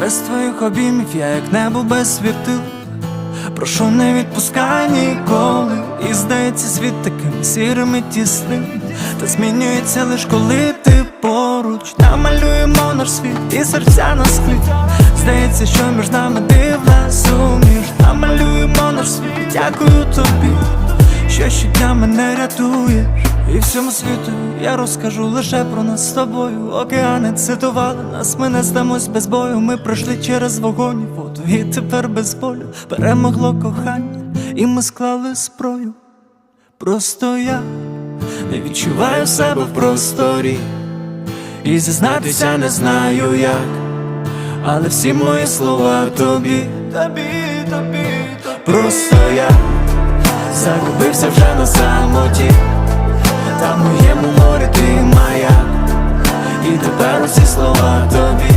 Без твоїх обіймів я як небо без світил. Прошу не відпускай ніколи. І здається світ таким сірим і тісним. Та змінюється лиш коли ти поруч. Намалюємо наш світ і серця на склі Здається, що між нами дивна суміш. Намалюємо наш світ, дякую тобі Що щодня мене рятуєш всьому світу. Я розкажу лише про нас з тобою. Океани цитували нас, ми не здамось без бою. Ми пройшли через вогонь і воду І тепер без болю. Перемогло кохання І ми склали зброю. Просто я не відчуваю себе в просторі. І зізнатися не знаю як. Але всі мої слова тобі, тобі, тобі, тобі. Просто я загубився вже на самоті Та моєму морі ти моя, І тепер усі слова тобі